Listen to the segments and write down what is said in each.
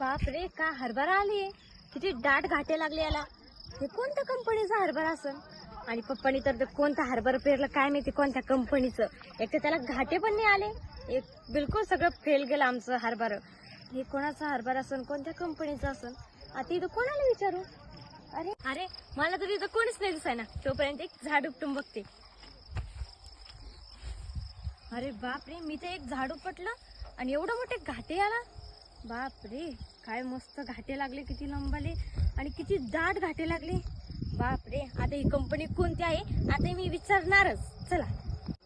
बापरे का हरभरा आली किती दाट घाटे लागले याला. हे कोणत्या कंपनीचा हरभरा असेल आणि पप्पानी तर ते कोणता हरभरा पेरलं काय माहिती कोणत्या कंपनीचं? एक तर त्याला घाटे पण नाही आले. एक बिलकुल सगळं फेल गेलं आमचं हरभरा. हे कोणाचा हरभरा असेल कोणत्या कंपनीचा असेल आता इथं कोणाला विचारू? अरे अरे मला तर इथं कोणीच नाही दिसाय ना तोपर्यंत एक झाड उपटून बघते. अरे बापरे मी तर एक झाड उपटलं आणि एवढं मोठे घाटे आला. बापरे काय मस्त घाटे लागले किती लंबाले. आणि किती दाट घाटे लागले. बापरे आता ही कंपनी कोणती आहे? आता मी विचारणारच. चला.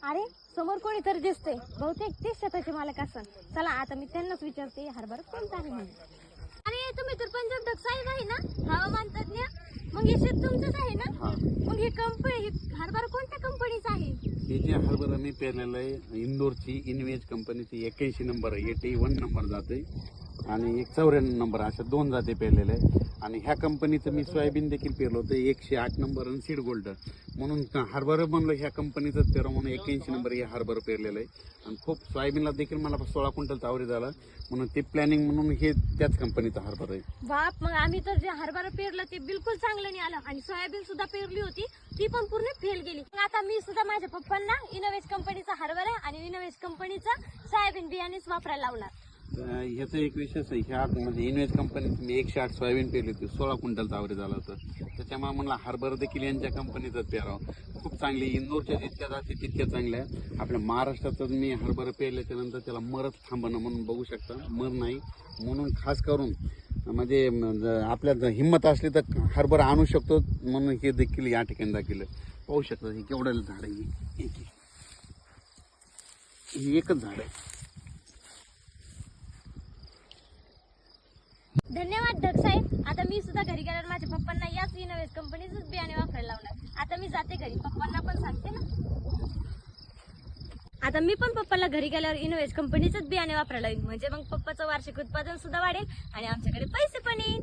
अरे समोर कोणीतरी दिसतंय? बहुतेक ते शेताचे मालक असन चला आता मी त्यांनाच विचारते हरभरा कोणता आहे म्हणून? अरे तुम्ही तर पंजाब डक साहेब आहे ना? हवामान तज्ञ मग हे शेत तुमचंच आहे ना? हा. मग हे कंपनी हे हरभरा कोणत्या कंपनीचा आहे? हे जे हरभरा मी पेरलेलं आहे इंदोरची इनवेज कंपनीची एक्क्याऐंशी नंबर आहे. एटी वन नंबर जाते आणि एक चौऱ्याण्णव नंबर अशा दोन जाती पेरलेल्या आहे आणि ह्या कंपनीचं मी सोयाबीन देखील पेरलं होतं एकशे आठ नंबर आणि सीड गोल्ड. म्हणून हरभरा बनलं ह्या कंपनीचं तेरा म्हणून एक्क्याऐंशी नंबर हे हरभरा पेरलेलं आहे. आणि खूप सोयाबीनला देखील मला सोळा क्विंटल चावरी झाला. म्हणून ते प्लॅनिंग म्हणून हे त्याच कंपनीचं हरभरा आहे. बाप मग आम्ही तर जे हरभरा पेरलं ते बिलकुल चांगलं नाही आलं. आणि सोयाबीन सुद्धा पेरली होती ती पण पूर्ण फेल गेली. आता मी सुद्धा माझ्या पप्पांना इनोवेज कंपनीचा हरभरा आणि इनोवेज कंपनीचा सोयाबीन बियाणेच वापरायला लावला ह्याचं एक विशेष आहे ह्या म्हणजे इनवेज कंपनीत मी एकशे आठ सोयाबीन पेरली होती सोळा क्विंटलचा आवरेज झाला होता. त्याच्यामुळे मला हार्बर देखील यांच्या कंपनीचाच पेरावं. खूप चांगली इंदोरच्या जितक्या जाती तितक्या चांगल्या आपल्या महाराष्ट्रातच मी हार्बर पेरल्याच्या नंतर त्याला मरच थांबणं म्हणून बघू शकता. मर नाही. म्हणून खास करून म्हणजे आपल्या जर हिंमत असली तर हरभरा आणू शकतो म्हणून हे देखील या ठिकाणी दाखवलं. पाहू शकतात हे केवढं झाड आहे. हे एकच झाड आहे. धन्यवाद साहेब आता मी सुद्धा घरी गेल्यावर माझ्या पप्पांना याच इनोवेज कंपनीचंच बियाणे वापरायला लावणार. आता मी जाते घरी. पप्पांना पण सांगते ना. आता मी पण पप्पाला घरी गेल्यावर इनोवेज कंपनीचंच बियाणे वापरायला लावीन म्हणजे मग पप्पाचं वार्षिक उत्पादन सुद्धा वाढेल आणि आमच्याकडे पैसे पण येईल